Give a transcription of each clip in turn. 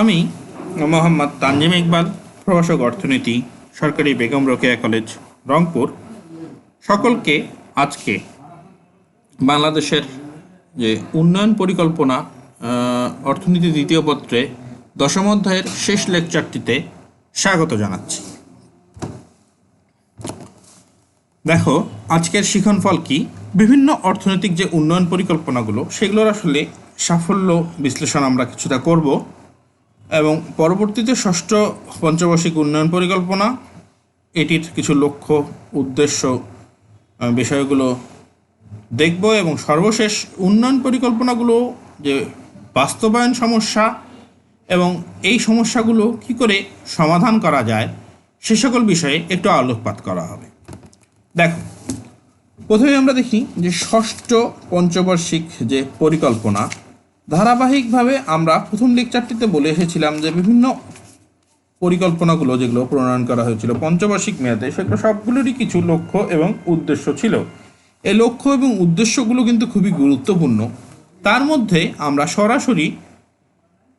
আমি মোহাম্মদ তানজিম ইকবাল, প্রভাষক অর্থনীতি, সরকারি বেগম রোকেয়া কলেজ, রংপুর। সকলকে আজকে বাংলাদেশের যে উন্নয়ন পরিকল্পনা অর্থনীতি দ্বিতীয় পত্রে দশম অধ্যায়ের শেষ লেকচারটিতে স্বাগত জানাচ্ছি। দেখো, আজকের শিখনফল কি? বিভিন্ন অর্থনৈতিক যে উন্নয়ন পরিকল্পনাগুলো, সেগুলোর আসলে সাফল্য বিশ্লেষণ আমরা কিছুটা করব। এবং পরবর্তীতে ষষ্ঠ পঞ্চবার্ষিক উন্নয়ন পরিকল্পনা, এটির কিছু লক্ষ্য, উদ্দেশ্য বিষয়গুলো দেখব এবং সর্বশেষ উন্নয়ন পরিকল্পনাগুলো যে বাস্তবায়ন সমস্যা এবং এই সমস্যাগুলো কি করে সমাধান করা যায়, সে সকল বিষয়ে একটু আলোকপাত করা হবে। দেখো, প্রথমে আমরা দেখি যে ষষ্ঠ পঞ্চবার্ষিক যে পরিকল্পনা ধারাবাহিকভাবে আমরা প্রথম লেকচারটিতে বলে এসেছিলাম যে বিভিন্ন পরিকল্পনাগুলো যেগুলো প্রণয়ন করা হয়েছিল পঞ্চবার্ষিক মেয়াদে, সেগুলো সবগুলোরই কিছু লক্ষ্য এবং উদ্দেশ্য ছিল। এই লক্ষ্য এবং উদ্দেশ্যগুলো কিন্তু খুবই গুরুত্বপূর্ণ। তার মধ্যে আমরা সরাসরি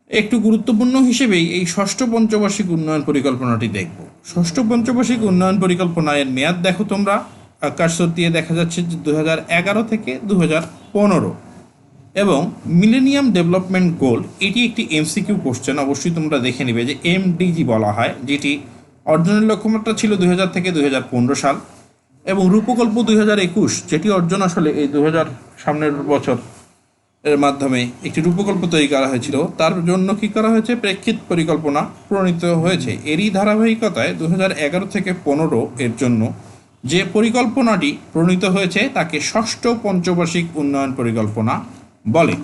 একটু গুরুত্বপূর্ণ হিসেবেই এই ষষ্ঠ পঞ্চবার্ষিক উন্নয়ন পরিকল্পনাটি দেখব। ষষ্ঠ পঞ্চবার্ষিক উন্নয়ন পরিকল্পনা এর মেয়াদ দেখো তোমরা। আকাশ দিয়ে দেখা যাচ্ছে যে দু থেকে দু এবং মিলেনিয়াম ডেভেলপমেন্ট গোল এটি একটি এমসিকিউ কোশ্চেন অবশ্যই তোমরা দেখে নিবে যে এমডিজি বলা হয়, যেটি অর্জনের লক্ষ্যমাত্রা ছিল দুই হাজার থেকে দুই হাজার পনেরো সাল এবং রূপকল্প দুই হাজার একুশ, যেটি অর্জন আসলে এই দু হাজার সামনের বছর এর মাধ্যমে একটি রূপকল্প তৈরি করা হয়েছিল। তার জন্য কি করা হয়েছে? প্রেক্ষিত পরিকল্পনা প্রণীত হয়েছে। এরই ধারাবাহিকতায় দু থেকে পনেরো এর জন্য যে পরিকল্পনাটি প্রণীত হয়েছে, তাকে ষষ্ঠ পঞ্চবার্ষিক উন্নয়ন পরিকল্পনা বলে,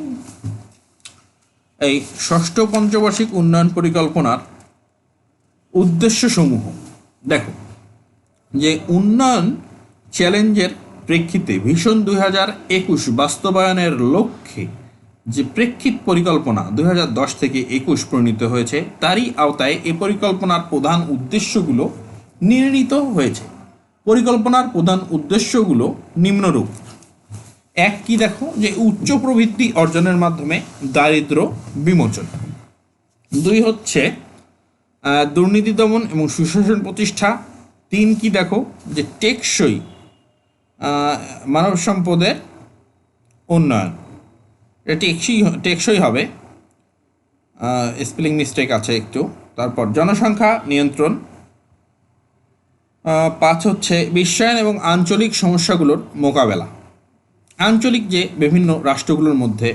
এই ষষ্ঠ পঞ্চবার্ষিক উন্নয়ন পরিকল্পনার উদ্দেশ্যসমূহ। দেখো, যে উন্নয়ন চ্যালেঞ্জের প্রেক্ষিতে ভীষণ দুই হাজার একুশ বাস্তবায়নের লক্ষ্যে যে প্রেক্ষিত পরিকল্পনা দুই হাজার দশ থেকে একুশ প্রণীত হয়েছে, তারই আওতায় এ পরিকল্পনার প্রধান উদ্দেশ্যগুলো নির্ণীত হয়েছে। পরিকল্পনার প্রধান উদ্দেশ্যগুলো নিম্নরূপ। এক কি দেখো? যে উচ্চ প্রবৃত্তি অর্জনের মাধ্যমে দারিদ্র বিমোচন। দুই হচ্ছে দুর্নীতি দমন এবং সুশাসন প্রতিষ্ঠা। তিন কি দেখো? যে টেকসই মানব সম্পদের উন্নয়ন। এটা টেকসই টেকসই হবে। স্পেলিং মিস্টেক আছে একটু। তারপর জনসংখ্যা নিয়ন্ত্রণ। পাঁচ হচ্ছে বিশ্বায়ন এবং আঞ্চলিক সমস্যাগুলোর মোকাবেলা। আঞ্চলিক যে বিভিন্ন রাষ্ট্রগুলোর মধ্যে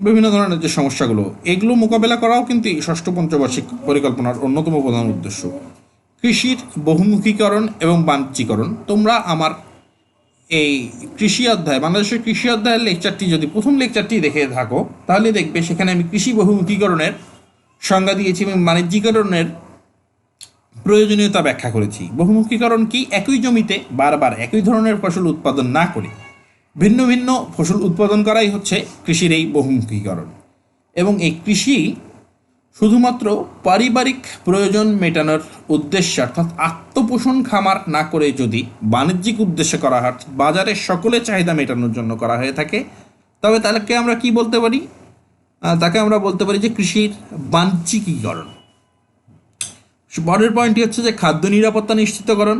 বিভিন্ন ধরনের যে সমস্যাগুলো, এগুলো মোকাবেলা করাও কিন্তু এই ষষ্ঠ পঞ্চবার্ষিক পরিকল্পনার অন্যতম প্রধান উদ্দেশ্য। কৃষির বহুমুখীকরণ এবং বাণিজ্যিকরণ। তোমরা আমার এই কৃষি অধ্যায়, বাংলাদেশের কৃষি অধ্যায়ের লেকচারটি যদি প্রথম লেকচারটি দেখে থাকো, তাহলে দেখবে সেখানে আমি কৃষি বহুমুখীকরণের সংজ্ঞা দিয়েছি এবং বাণিজ্যিকরণের প্রয়োজনীয়তা ব্যাখ্যা করেছি। বহুমুখীকরণ কি? একই জমিতে বারবার একই ধরনের ফসল উৎপাদন না করে। ভিন্ন ভিন্ন ফসল উৎপাদন করাই হচ্ছে কৃষির এই বহুমুখীকরণ। এবং এই কৃষি শুধুমাত্র পারিবারিক প্রয়োজন মেটানোর উদ্দেশ্যে, অর্থাৎ আত্মপোষণ খামার না করে যদি বাণিজ্যিক উদ্দেশ্যে করা হয়, অর্থাৎ বাজারের সকলের চাহিদা মেটানোর জন্য করা হয়ে থাকে, তবে তাকে আমরা কি বলতে পারি? তাকে আমরা বলতে পারি যে কৃষির বাণিজ্যিকীকরণ। পরের পয়েন্টটি হচ্ছে যে খাদ্য নিরাপত্তা নিশ্চিতকরণ।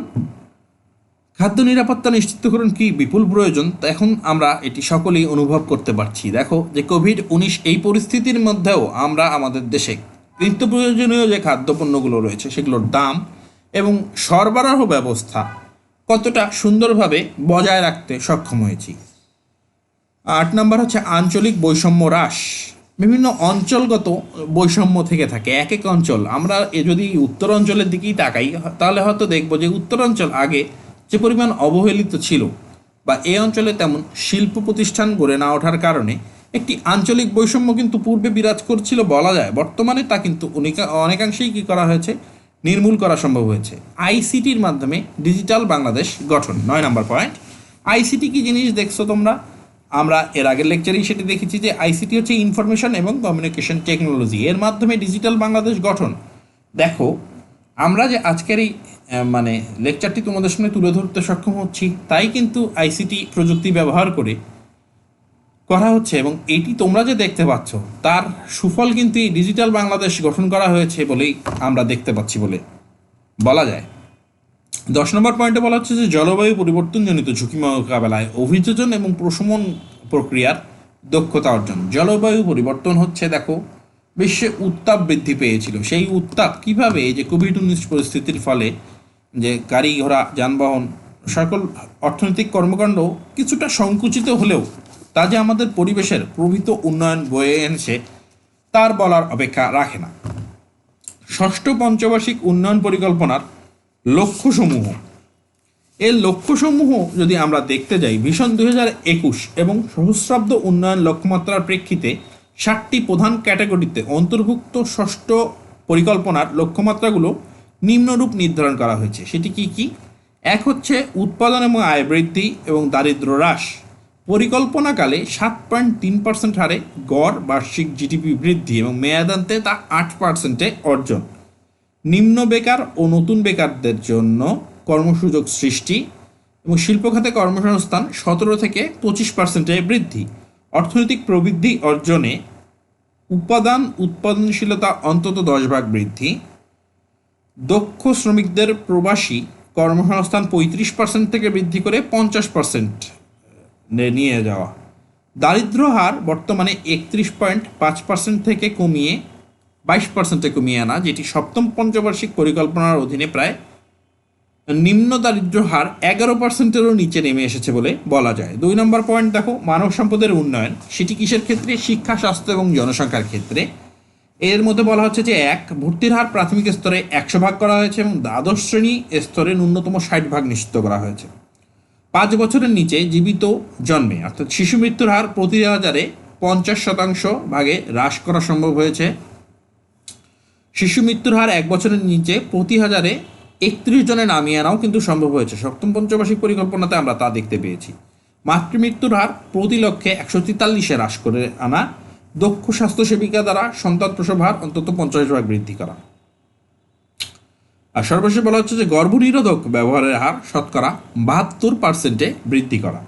খাদ্য নিরাপত্তা নিশ্চিতকরণ কি বিপুল প্রয়োজন? এখন আমরা এটি সকলেই অনুভব করতে পারছি। দেখো যে কোভিড উনিশ এই পরিস্থিতির মধ্যেও আমরা আমাদের দেশে নিত্য প্রয়োজনীয় যে খাদ্যপণ্যগুলো রয়েছে, সেগুলোর দাম এবং সরবরাহ ব্যবস্থা কতটা সুন্দরভাবে বজায় রাখতে সক্ষম হয়েছি। আট নম্বর হচ্ছে আঞ্চলিক বৈষম্য হ্রাস। বিভিন্ন অঞ্চলগত বৈষম্য থেকে থাকে। এক এক অঞ্চল। আমরা যদি উত্তর অঞ্চলের দিকেই তাকাই, তাহলে হয়তো দেখব যে উত্তরাঞ্চল আগে যে পরিমাণ অবহেলিত ছিল বা এই অঞ্চলে তেমন শিল্প প্রতিষ্ঠান গড়ে না ওঠার কারণে একটি আঞ্চলিক বৈষম্য কিন্তু পূর্বে বিরাজ করছিল বলা যায়। বর্তমানে তা কিন্তু অনেকাংশেই কী করা হয়েছে? নির্মূল করা সম্ভব হয়েছে। আইসিটির মাধ্যমে ডিজিটাল বাংলাদেশ গঠন। নয় নম্বর পয়েন্ট। আইসিটি কি জিনিস দেখছ তোমরা? আমরা এর আগের লেকচারেই সেটি দেখেছি যে আইসিটি হচ্ছে ইনফরমেশন এবং কমিউনিকেশন টেকনোলজি এর মাধ্যমে ডিজিটাল বাংলাদেশ গঠন। দেখো আমরা যে আজকের এই মানে লেকচারটি তোমাদের সামনে তুলে ধরতে সক্ষম হচ্ছি, তাই কিন্তু আইসিটি প্রযুক্তি ব্যবহার করে করা হচ্ছে এবং এটি তোমরা যে দেখতে পাচ্ছ, তার সুফল কিন্তু এই ডিজিটাল বাংলাদেশ গঠন করা হয়েছে বলেই আমরা দেখতে পাচ্ছি বলে বলা যায়। দশ নম্বর পয়েন্টে বলা হচ্ছে যে জলবায়ু পরিবর্তনজনিত ঝুঁকি মোকাবেলায় অভিযোজন এবং প্রশমন প্রক্রিয়ার দক্ষতা অর্জন। জলবায়ু পরিবর্তন হচ্ছে, দেখো বিশ্বে উত্তাপ বৃদ্ধি পেয়েছিল। সেই উত্তাপ কীভাবে এই যে কোভিড উনিশ পরিস্থিতির ফলে যে গাড়ি ঘোড়া, যানবাহন, সকল অর্থনৈতিক কর্মকাণ্ড কিছুটা সংকুচিত হলেও তা যে আমাদের পরিবেশের প্রভৃত উন্নয়ন বয়ে এনেছে, তার বলার অপেক্ষা রাখে না। ষষ্ঠ পঞ্চবার্ষিক উন্নয়ন পরিকল্পনার লক্ষ্যসমূহ। এর লক্ষ্যসমূহ যদি আমরা দেখতে যাই, ভীষণ দুই হাজার একুশ এবং সহস্রাব্দ উন্নয়ন লক্ষ্যমাত্রার প্রেক্ষিতে ষাটটি প্রধান ক্যাটাগরিতে অন্তর্ভুক্ত ষষ্ঠ পরিকল্পনার লক্ষ্যমাত্রাগুলো নিম্নরূপ নির্ধারণ করা হয়েছে। সেটি কি কি? এক হচ্ছে উৎপাদন এবং আয় বৃদ্ধি এবং দারিদ্র হ্রাস। পরিকল্পনাকালে সাত পয়েন্ট তিন পার্সেন্ট হারে গড় বার্ষিক জিডিপি বৃদ্ধি এবং মেয়াদান্তে তা আট পার্সেন্টে অর্জন। নিম্ন বেকার ও নতুন বেকারদের জন্য কর্মসুযোগ সৃষ্টি এবং শিল্প খাতে কর্মসংস্থান সতেরো থেকে পঁচিশ পার্সেন্টে বৃদ্ধি। অর্থনৈতিক প্রবৃদ্ধি অর্জনে উপাদান উৎপাদনশীলতা অন্তত দশ ভাগ বৃদ্ধি। দক্ষ শ্রমিকদের প্রবাসী কর্মসংস্থান পঁয়ত্রিশ পার্সেন্ট থেকে বৃদ্ধি করে পঞ্চাশ পার্সেন্ট নিয়ে যাওয়া। দারিদ্র হার বর্তমানে একত্রিশ পয়েন্ট পাঁচ পার্সেন্ট থেকে কমিয়ে বাইশ পার্সেন্টে কমিয়ে আনা, যেটি সপ্তম পঞ্চবার্ষিক পরিকল্পনার অধীনে প্রায় নিম্ন দারিদ্র হার এগারো পার্সেন্টেরও নিচে নেমে এসেছে বলে বলা যায়। দুই নম্বর পয়েন্ট দেখো, মানব সম্পদের উন্নয়ন। সেটি কিসের ক্ষেত্রে? শিক্ষা, স্বাস্থ্য এবং জনসংখ্যার ক্ষেত্রে। এর মধ্যে বলা হচ্ছে যে, এক, ভর্তির হার প্রাথমিক স্তরে একশো ভাগ করা হয়েছে এবং দ্বাদশ শ্রেণি স্তরে ন্যূনতম ষাট ভাগ নিশ্চিত করা হয়েছে। পাঁচ বছরের নিচে জীবিত জন্মে, অর্থাৎ শিশু মৃত্যুর হার প্রতি হাজারে পঞ্চাশ শতাংশ ভাগে হ্রাস করা সম্ভব হয়েছে। শিশু মৃত্যুর হার এক বছরের নিচে প্রতি হাজারে একত্রিশ জনে নামিয়ে আনাও কিন্তু সম্ভব হয়েছে। সপ্তম পঞ্চবার্ষিক পরিকল্পনাতে আমরা তা দেখতে পেয়েছি। মাতৃমৃত্যুর হার প্রতি লক্ষে একশো তেতাল্লিশে হ্রাস করে আনা। দক্ষ স্বাস্থ্যসেবিকা দ্বারা সন্তান প্রসব হার অন্তত পঞ্চাশ ভাগ বৃদ্ধি করা। আর সর্বশেষ বলা হচ্ছে যে গর্ভনিরোধক ব্যবহারের হার শতকরা বাহাত্তর পার্সেন্টে বৃদ্ধি করা।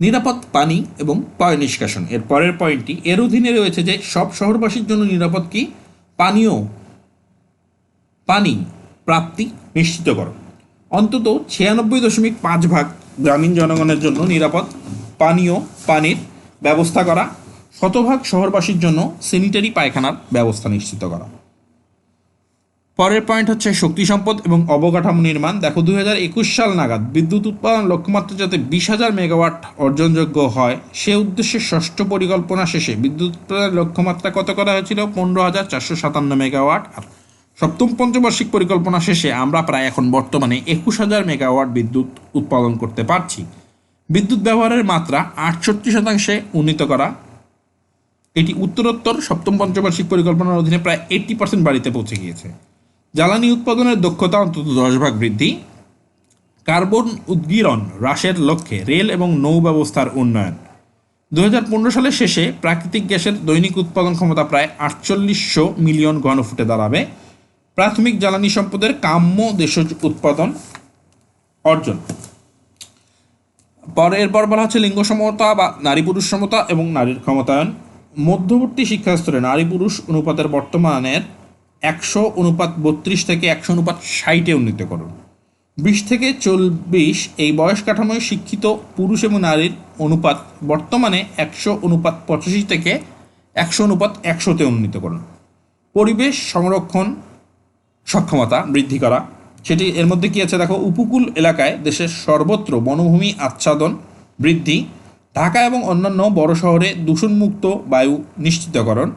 নিরাপদ পানি এবং পয় নিষ্কাশন। এর পরের পয়েন্টটি, এর অধীনে রয়েছে যে সব শহরবাসীর জন্য নিরাপদ কি? পানীয়, পানি, প্রাপ্তি নিশ্চিত করো। অন্তত ছিয়ানব্বই দশমিক পাঁচ ভাগ গ্রামীণ জনগণের জন্য নিরাপদ, পানীয়, পানির ব্যবস্থা করা, শতভাগ শহরবাসীর জন্য স্যানিটারি পায়খানার ব্যবস্থা নিশ্চিত করা। পরের পয়েন্ট হচ্ছে শক্তি সম্পদ এবং অবকাঠামো নির্মাণ। দেখো, দুই হাজার একুশ সাল নাগাদ বিদ্যুৎ উৎপাদন লক্ষ্যমাত্রা যাতে বিশ হাজার মেগাওয়াট অর্জনযোগ্য হয়, সে উদ্দেশ্যে ষষ্ঠ পরিকল্পনা শেষে বিদ্যুৎ উৎপাদনের লক্ষ্যমাত্রা কত করা হয়েছিল? পনেরো হাজার চারশো সাতান্ন মেগাওয়াট। আর সপ্তম পঞ্চবার্ষিক পরিকল্পনা শেষে আমরা প্রায় এখন বর্তমানে একুশ হাজার মেগাওয়াট বিদ্যুৎ উৎপাদন করতে পারছি। বিদ্যুৎ ব্যবহারের মাত্রা আটষট্টি শতাংশে উন্নীত করা। এটি উত্তরোত্তর সপ্তম পঞ্চবার্ষিক পরিকল্পনার অধীনে প্রায় এইট্টি পার্সেন্ট বাড়িতে পৌঁছে গিয়েছে। জ্বালানি উৎপাদনের দক্ষতা অন্তত দশ ভাগ বৃদ্ধি। কার্বন উদ্গীরণ হ্রাসের লক্ষ্যে রেল এবং নৌ ব্যবস্থার উন্নয়ন। দু হাজার পনেরো সালের শেষে প্রাকৃতিক গ্যাসের দৈনিক উৎপাদন ক্ষমতা প্রায় আটচল্লিশশো মিলিয়ন ঘনফুটে দাঁড়াবে। প্রাথমিক জ্বালানি সম্পদের কাম্য দেশজ উৎপাদন অর্জন। পরে এরপর বলা হচ্ছে লিঙ্গ সমতা বা নারী পুরুষ সমতা এবং নারীর ক্ষমতায়ন। মধ্যবর্তী শিক্ষা স্তরে নারী পুরুষ অনুপাতের বর্তমানের একশো অনুপাত বত্রিশ থেকে একশো অনুপাত ষাটে উন্নীত করুন। বিশ থেকে চল্লিশ এই বয়স কাঠামোয় শিক্ষিত পুরুষ এবং নারীর অনুপাত বর্তমানে একশো অনুপাত পঁচাশি থেকে একশো অনুপাত একশোতে উন্নীত করুন। পরিবেশ সংরক্ষণ সক্ষমতা বৃদ্ধি করা। সেটি এর মধ্যে কী আছে? দেখো, উপকূল এলাকায় দেশের সর্বত্র বনভূমি আচ্ছাদন বৃদ্ধি, ঢাকা এবং অন্যান্য বড় শহরে দূষণমুক্ত বায়ু নিশ্চিতকরণ,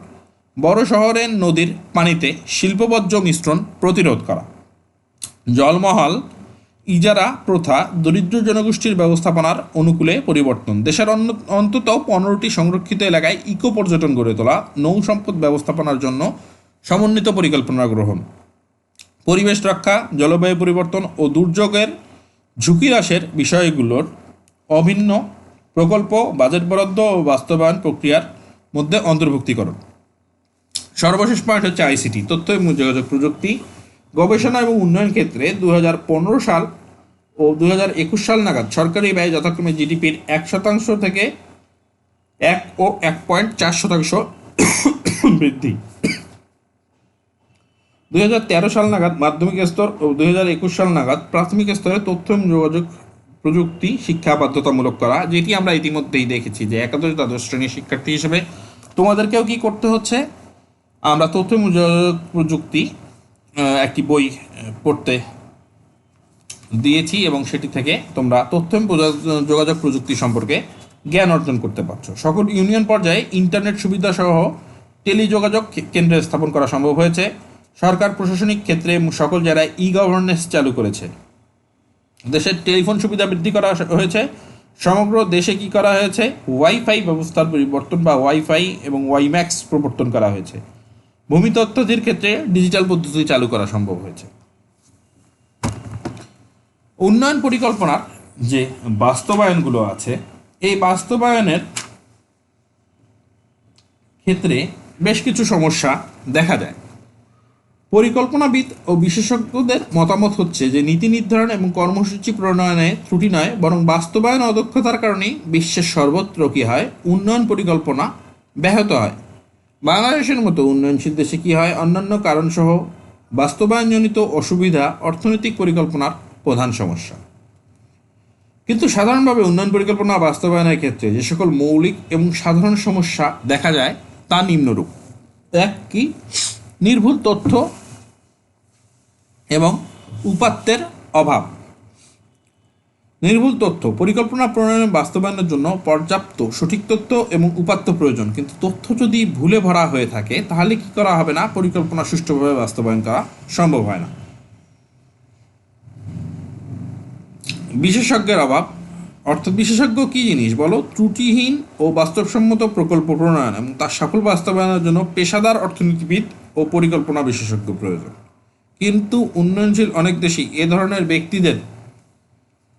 বড় শহরের নদীর পানিতে শিল্পবর্জ্য মিশ্রণ প্রতিরোধ করা। জলমহল, ইজারা প্রথা, দরিদ্র জনগোষ্ঠীর ব্যবস্থাপনার অনুকূলে পরিবর্তন। দেশের অন্য- অন্তত পনেরোটি সংরক্ষিত এলাকায় ইকো পর্যটন গড়ে তোলা, নৌ সম্পদ ব্যবস্থাপনার জন্য সমন্বিত পরিকল্পনা গ্রহণ। পরিবেশ রক্ষা, জলবায়ু পরিবর্তন ও দুর্যোগের ঝুঁকি হ্রাসের বিষয়গুলোর অভিন্ন প্রকল্প, বাজেট বরাদ্দ ও বাস্তবায়ন প্রক্রিয়ার মধ্যে অন্তর্ভুক্তিকরণ। সর্বশেষ পয়েন্ট হচ্ছে আইসিটি, তথ্য এবং যোগাযোগ প্রযুক্তি, গবেষণা এবং উন্নয়ন ক্ষেত্রে দু হাজার পনেরো সাল ও দু হাজার একুশ সাল নাগাদ সরকারি ব্যয় যথাক্রমে জিডিপির এক শতাংশ থেকে এক ও এক পয়েন্ট চার শতাংশ বৃদ্ধি। তেরো সাল নাগাদ মাধ্যমিক স্তর ও দুই হাজার একুশ সাল নাগাদ প্রাথমিক স্তরে তথ্য এবং যোগাযোগ প্রযুক্তি শিক্ষা বাধ্যতামূলক করা, যেটি আমরা ইতিমধ্যেই দেখেছি যে একাদশ দ্বাদশ শ্রেণির শিক্ষার্থী হিসেবে তোমাদেরকেও কি করতে হচ্ছে? আমরা তথ্য এবং যোগাযোগ প্রযুক্তি একটি বই পড়তে দিয়েছি এবং সেটি থেকে তোমরা তথ্য এবং যোগাযোগ প্রযুক্তি সম্পর্কে জ্ঞান অর্জন করতে পারছ। সকল ইউনিয়ন পর্যায়ে ইন্টারনেট সুবিধা সহ টেলিযোগাযোগ কেন্দ্র স্থাপন করা সম্ভব হয়েছে। সরকার প্রশাসনিক ক্ষেত্রে সকল জেলায় ই গভর্নেন্স চালু করেছে। দেশের টেলিফোন সুবিধা বৃদ্ধি করা হয়েছে। সমগ্র দেশে কি করা হয়েছে? ওয়াইফাই ব্যবস্থার পরিবর্তন বা ওয়াইফাই এবং ওয়াইম্যাক্স প্রবর্তন করা হয়েছে। ভূমি তথ্যটির ক্ষেত্রে ডিজিটাল পদ্ধতি চালু করা সম্ভব হয়েছে। উন্নয়ন পরিকল্পনার যে বাস্তবায়নগুলো আছে, এই বাস্তবায়নের ক্ষেত্রে বেশ কিছু সমস্যা দেখা যায় পরিকল্পনাবিদ ও বিশেষজ্ঞদের মতামত হচ্ছে যে নীতি নির্ধারণ এবং কর্মসূচি প্রণয়নে ত্রুটি নয়, বরং বাস্তবায়ন অদক্ষতার কারণেই বিশ্বের সর্বত্র কী হয়? উন্নয়ন পরিকল্পনা ব্যাহত হয়। বাংলাদেশের মতো উন্নয়নশীল দেশে কী হয়? অন্যান্য কারণসহ বাস্তবায়নজনিত অসুবিধা অর্থনৈতিক পরিকল্পনার প্রধান সমস্যা। কিন্তু সাধারণভাবে উন্নয়ন পরিকল্পনা বাস্তবায়নের ক্ষেত্রে যে সকল মৌলিক এবং সাধারণ সমস্যা দেখা যায় তা নিম্নরূপ। এক কি? নির্ভুল তথ্য এবং উপাত্তের অভাব। নির্ভুল তথ্য, পরিকল্পনা প্রণয়ন বাস্তবায়নের জন্য পর্যাপ্ত সঠিক তথ্য এবং উপাত্ত প্রয়োজন। কিন্তু তথ্য যদি ভুলে ভরা হয়ে থাকে, তাহলে কি করা হবে না? পরিকল্পনা সুষ্ঠুভাবে বাস্তবায়ন করা সম্ভব হয় না। বিশেষজ্ঞের অভাব। অর্থাৎ বিশেষজ্ঞ কী জিনিস? বলো, ত্রুটিহীন ও বাস্তবসম্মত প্রকল্প প্রণয়ন এবং তার সফল বাস্তবায়নের জন্য পেশাদার অর্থনীতিবিদ ও পরিকল্পনা বিশেষজ্ঞ প্রয়োজন। কিন্তু উন্নয়নশীল অনেক দেশেই এ ধরনের ব্যক্তিদের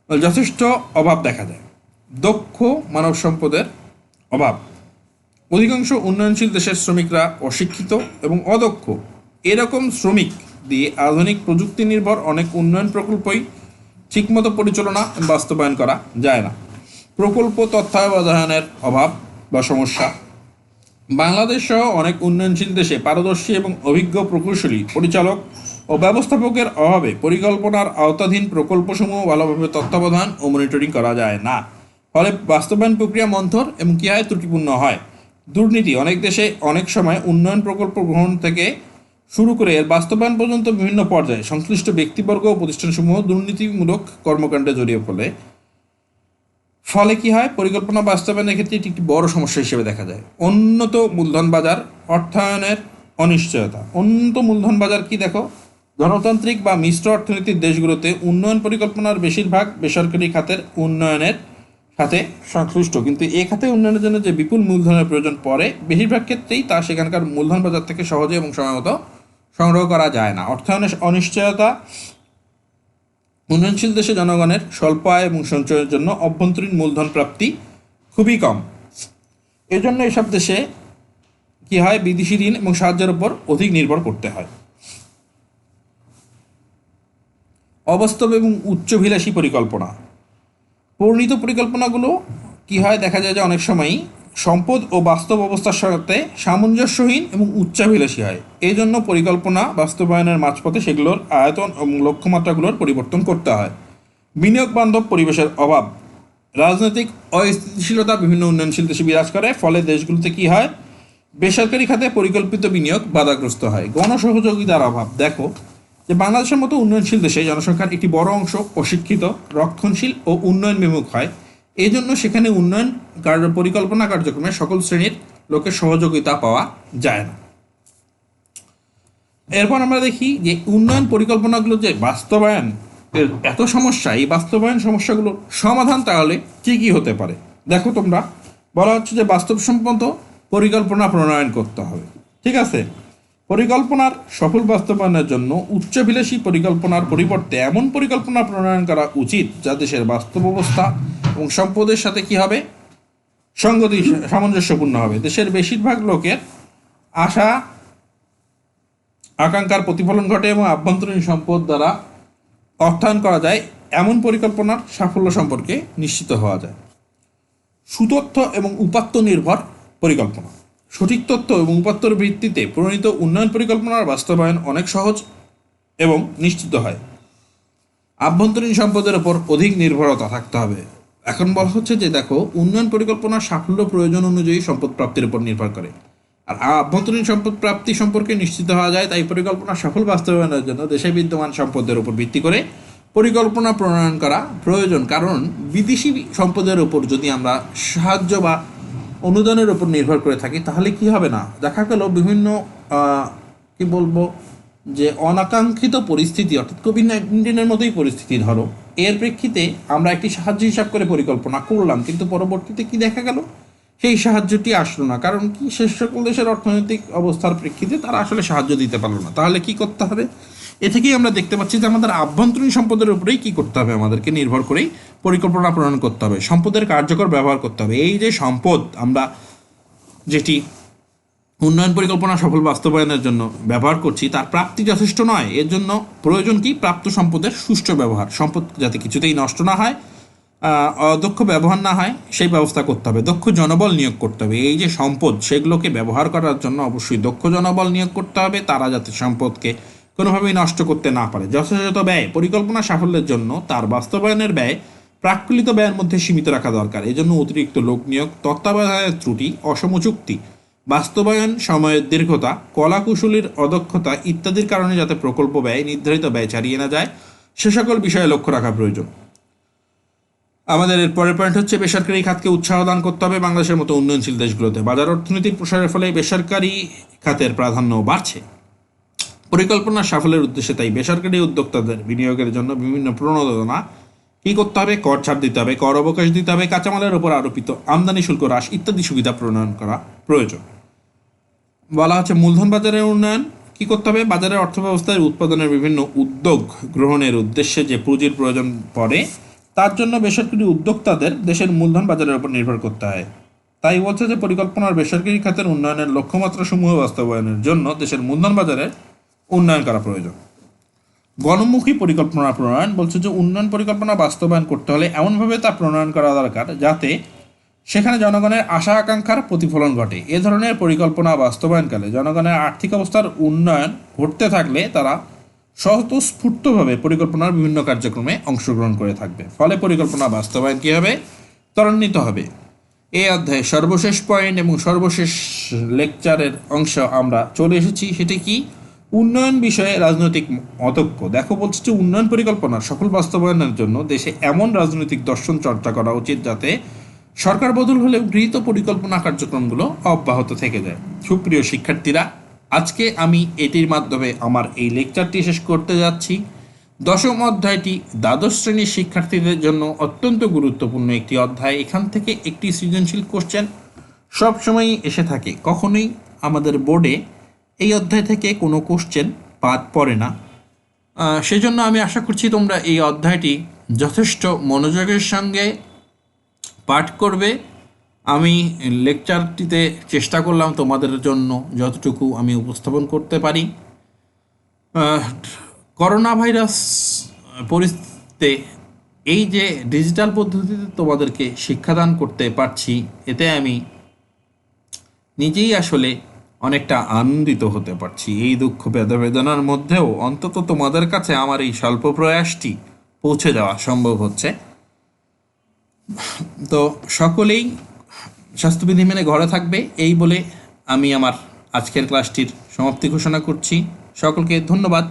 যথেষ্ট অভাব দেখা যায় দক্ষ মানব সম্পদের অভাব। অধিকাংশ উন্নয়নশীল দেশের শ্রমিকরা অশিক্ষিত এবং অদক্ষ। এরকম শ্রমিক দিয়ে আধুনিক প্রযুক্তি নির্ভর অনেক উন্নয়ন প্রকল্পই ঠিকমতো পরিচালনা বাস্তবায়ন করা যায় না। প্রকল্প তত্ত্বাবধানের অভাব বা সমস্যা। বাংলাদেশ সহ অনেক উন্নয়নশীল দেশে পারদর্শী এবং অভিজ্ঞ প্রকৌশলী, পরিচালক ও ব্যবস্থাপকের অভাবে পরিকল্পনার আওতাধীন প্রকল্পসমূহ ভালোভাবে তত্ত্বাবধান ও মনিটরিং করা যায় না। ফলে বাস্তবায়ন প্রক্রিয়া মন্থর এবং কী হয় ত্রুটিপূর্ণ হয়। দুর্নীতি অনেক দেশে অনেক সময় উন্নয়ন প্রকল্প গ্রহণ থেকে শুরু করে এর বাস্তবায়ন পর্যন্ত বিভিন্ন পর্যায়ে সংশ্লিষ্ট ব্যক্তিবর্গ ও প্রতিষ্ঠানসমূহ দুর্নীতিমূলক কর্মকাণ্ডে জড়িয়ে ফলে ফলে কি হয়? পরিকল্পনা বাস্তবায়নের ক্ষেত্রে এটি একটি বড় সমস্যা হিসেবে দেখা যায়। উন্নত মূলধন বাজার অর্থায়নের অনিশ্চয়তা। উন্নত মূলধন বাজার কি দেখো? গণতান্ত্রিক বা মিশ্র অর্থনীতির দেশগুলোতে উন্নয়ন পরিকল্পনার বেশিরভাগ বেসরকারি খাতের উন্নয়নের সাথে সংশ্লিষ্ট। কিন্তু এ খাতে উন্নয়নের জন্য যে বিপুল মূলধনের প্রয়োজন পড়ে, বেশিরভাগ ক্ষেত্রেই তা সেখানকার মূলধন বাজার থেকে সহজে এবং সময়মতো সংগ্রহ করা যায় না। অর্থায়নের অনিশ্চয়তা উন্নয়নশীল দেশে জনগণের স্বল্প আয় এবং সঞ্চয়ের জন্য অভ্যন্তরীণ মূলধন প্রাপ্তি খুবই কম। এজন্য এসব দেশে কি হয়, বিদেশি ঋণ এবং সাহায্যের উপর অধিক নির্ভর করতে হয়। অবাস্তব এবং উচ্চভিলাষী পরিকল্পনা। পরিণীত পরিকল্পনাগুলো কি হয়, দেখা যায় যে অনেক সময়ই সম্পদ ও বাস্তব অবস্থার সাথে সামঞ্জস্যহীন এবং উচ্চাভিলাষী হয়। এই জন্য পরিকল্পনা বাস্তবায়নের মাঝপথে সেগুলোর আয়তন এবং লক্ষ্যমাত্রাগুলোর পরিবর্তন করতে হয়। বিনিয়োগ বান্ধব পরিবেশের অভাব। রাজনৈতিক অস্থিতিশীলতা বিভিন্ন উন্নয়নশীল দেশে বিরাজ করে, ফলে দেশগুলোতে কি হয়? বেসরকারি খাতে পরিকল্পিত বিনিয়োগ বাধাগ্রস্ত হয়। গণসহযোগিতার অভাব। দেখো যে বাংলাদেশের মতো উন্নয়নশীল দেশে জনসংখ্যার একটি বড় অংশ অশিক্ষিত, রক্ষণশীল ও উন্নয়ন বিমুখ হয়। এই জন্য সেখানে উন্নয়ন পরিকল্পনা কার্যক্রমে সকল শ্রেণির লোকের সহযোগিতা পাওয়া যায় না। এরপর আমরা দেখি যে উন্নয়ন পরিকল্পনাগুলো যে বাস্তবায়ন এত সমস্যা, এই বাস্তবায়ন সমস্যাগুলোর সমাধান তাহলে কী কী হতে পারে। দেখো তোমরা, বলা হচ্ছে যে বাস্তবসম্মত পরিকল্পনা প্রণয়ন করতে হবে। ঠিক আছে? পরিকল্পনার সফল বাস্তবায়নের জন্য উচ্চাভিলাষী পরিকল্পনার পরিবর্তে এমন পরিকল্পনা প্রণয়ন করা উচিত যা দেশের বাস্তব অবস্থা এবং সম্পদের সাথে কি হবে? সঙ্গতি সামঞ্জস্যপূর্ণ হবে। দেশের বেশিরভাগ লোকের আশা, আকাঙ্ক্ষার প্রতিফলন ঘটে এবং আভ্যন্তরীণ সম্পদ দ্বারা অর্থায়ন করা যায়। এমন পরিকল্পনার সাফল্য সম্পর্কে নিশ্চিত হওয়া যায়। সুতথ্য এবং উপাত্ত নির্ভর পরিকল্পনা। সঠিক তথ্য এবং উপাত্তর ভিত্তিতে প্রণীত উন্নয়ন পরিকল্পনার বাস্তবায়ন অনেক সহজ এবং নিশ্চিত হয়। আভ্যন্তরীণ সম্পদের ওপর অধিক নির্ভরতা থাকতে হবে। এখন বলা হচ্ছে যে, দেখো, উন্নয়ন পরিকল্পনার সাফল্য প্রয়োজন অনুযায়ী সম্পদ প্রাপ্তির উপর নির্ভর করে। আর আভ্যন্তরীণ সম্পদ প্রাপ্তি সম্পর্কে নিশ্চিত হওয়া যায় তাই পরিকল্পনা সফল বাস্তবায়নের জন্য দেশে বিদ্যমান সম্পদের উপর ভিত্তি করে পরিকল্পনা প্রণয়ন করা প্রয়োজন। কারণ বিদেশি সম্পদের উপর যদি আমরা সাহায্য বা অনুদানের উপর নির্ভর করে থাকি, তাহলে কি হবে না? দেখা গেল বিভিন্ন কি বলব, যে অনাকাঙ্ক্ষিত পরিস্থিতি, অর্থাৎ কোভিড নাইন্টিনের মতোই পরিস্থিতি, ধরো, এর প্রেক্ষিতে আমরা একটি সাহায্য হিসাব করে পরিকল্পনা করলাম, কিন্তু পরবর্তীতে কি দেখা গেল? সেই সাহায্যটি আসলো না, কারণ কি সে সকল দেশের অর্থনৈতিক অবস্থার প্রেক্ষিতে তারা আসলে সাহায্য দিতে পারল না। তাহলে কি করতে হবে? এ থেকেই আমরা দেখতে পাচ্ছি যে আমাদের আভ্যন্তরীণ সম্পদের উপরেই কি করতে হবে? আমাদেরকে নির্ভর করেই পরিকল্পনা প্রণয়ন করতে হবে। সম্পদের কার্যকর ব্যবহার করতে হবে। এই যে সম্পদ, আমরা যেটি উন্নয়ন পরিকল্পনা সফল বাস্তবায়নের জন্য ব্যবহার করছি, তার প্রাপ্তি যথেষ্ট নয়। এর জন্য প্রয়োজন কি? প্রাপ্ত সম্পদের সুষ্ঠু ব্যবহার। সম্পদ যাতে কিছুতেই নষ্ট না হয় অদক্ষ ব্যবহার না হয়, সেই ব্যবস্থা করতে হবে। দক্ষ জনবল নিয়োগ করতে হবে। এই যে সম্পদ, সেগুলোকে ব্যবহার করার জন্য অবশ্যই দক্ষ জনবল নিয়োগ করতে হবে। তারা যাতে সম্পদকে কোনোভাবেই নষ্ট করতে না পারে। যথাযথ ব্যয় পরিকল্পনা সাফল্যের জন্য তার বাস্তবায়নের ব্যয় প্রাকৃত ব্যয়ের মধ্যে সীমিত রাখা দরকার। এজন্য অতিরিক্ত লোক নিয়োগ, তত্ত্বাবধানের ত্রুটি, অসম চুক্তি, বাস্তবায়ন সময়ের দীর্ঘতা, কলাকুশলীর অদক্ষতা ইত্যাদির কারণে যাতে প্রকল্প ব্যয়, নির্ধারিত ব্যয় ছাড়িয়ে না যায়, সে সকল বিষয়ে লক্ষ্য রাখা প্রয়োজন। আমাদের এর পরের পয়েন্ট হচ্ছে বেসরকারি খাতকে উৎসাহ দান করতে হবে বাংলাদেশের মতো উন্নয়নশীল দেশগুলোতে। বাজার অর্থনীতির প্রসারের ফলে বেসরকারি খাতের প্রাধান্য বাড়ছে। পরিকল্পনার সাফল্যের উদ্দেশ্যে তাই বেসরকারি উদ্যোক্তাদের বিনিয়োগের জন্য বিভিন্ন প্রণোদনা কি করতে হবে, কর ছাড় দিতে হবে, কর অবকাশ দিতে হবে, কাঁচামালের উপর আরোপিত আমদানি শুল্ক হ্রাস ইত্যাদি সুবিধা প্রণয়ন করা প্রয়োজন। বলা হচ্ছে মূলধন বাজারের উন্নয়ন, কি করতে হবে, বাজারের অর্থব্যবস্থায় উৎপাদনের বিভিন্ন উদ্যোগ গ্রহণের উদ্দেশ্যে যে পুঁজির প্রয়োজন পড়ে, তার জন্য বেসরকারি উদ্যোক্তাদের দেশের মূলধন বাজারের উপর নির্ভর করতে হয়। তাই বলছে যে পরিকল্পনার বেসরকারি খাতের উন্নয়নের লক্ষ্যমাত্রা সমূহ বাস্তবায়নের জন্য দেশের মূলধন বাজারের উন্নয়ন করা প্রয়োজন। গণমুখী পরিকল্পনা প্রণয়ন বলছে যে, উন্নয়ন পরিকল্পনা বাস্তবায়ন করতে হলে এমনভাবে তা প্রণয়ন করা দরকার যাতে সেখানে জনগণের আশা আকাঙ্ক্ষার প্রতিফলন ঘটে। এ ধরনের পরিকল্পনা বাস্তবায়নকালে জনগণের আর্থিক অবস্থার উন্নয়ন ঘটতে থাকলে তারা স্বতঃস্ফূর্তভাবে পরিকল্পনার বিভিন্ন কার্যক্রমে অংশগ্রহণ করে থাকবে। ফলে পরিকল্পনা বাস্তবায়ন কী হবে? ত্বরান্বিত হবে। এই অধ্যায়ে সর্বশেষ পয়েন্ট এবং সর্বশেষ লেকচারের অংশ আমরা চলে এসেছি। সেটি কি? উন্নয়ন বিষয়ে রাজনৈতিক মতক্য। দেখো বলছে যে উন্নয়ন পরিকল্পনার সফল বাস্তবায়নের জন্য দেশে এমন রাজনৈতিক দর্শন চর্চা করা উচিত যাতে সরকার বদল হলেও গৃহীত পরিকল্পনা কার্যক্রমগুলো অব্যাহত থেকে যায়। সুপ্রিয় শিক্ষার্থীরা, আজকে আমি এটির মাধ্যমে আমার এই লেকচারটি শেষ করতে যাচ্ছি। দশম অধ্যায়টি দ্বাদশ শ্রেণির শিক্ষার্থীদের জন্য অত্যন্ত গুরুত্বপূর্ণ একটি অধ্যায়। এখান থেকে একটি সৃজনশীল কোশ্চেন সবসময়ই এসে থাকে। কখনোই আমাদের বোর্ডে এই অধ্যায় থেকে কোনো কোশ্চেন বাদ পড়ে না। সেজন্য আমি আশা করছি তোমরা এই অধ্যায়টি যথেষ্ট মনোযোগের সঙ্গে পাঠ করবে। আমি লেকচারটিতে চেষ্টা করলাম তোমাদের জন্য যতটুকু আমি উপস্থাপন করতে পারি। করোনা ভাইরাস পরিস্থিতিতে এই যে ডিজিটাল পদ্ধতিতে তোমাদেরকে শিক্ষাদান করতে পারছি, এতে আমি নিজেই আসলে অনেকটা আনন্দিত হতে পারছি। এই দুঃখ বেদা বেদনার মধ্যেও অন্তত তোমাদের কাছে আমার এই স্বল্প প্রয়াসটি পৌঁছে দেওয়া সম্ভব হচ্ছে। তো সকলেই স্বাস্থ্যবিধি মেনে ঘরে থাকবে, এই বলে আমি আমার আজকের ক্লাসটির সমাপ্তি ঘোষণা করছি। সকলকে ধন্যবাদ।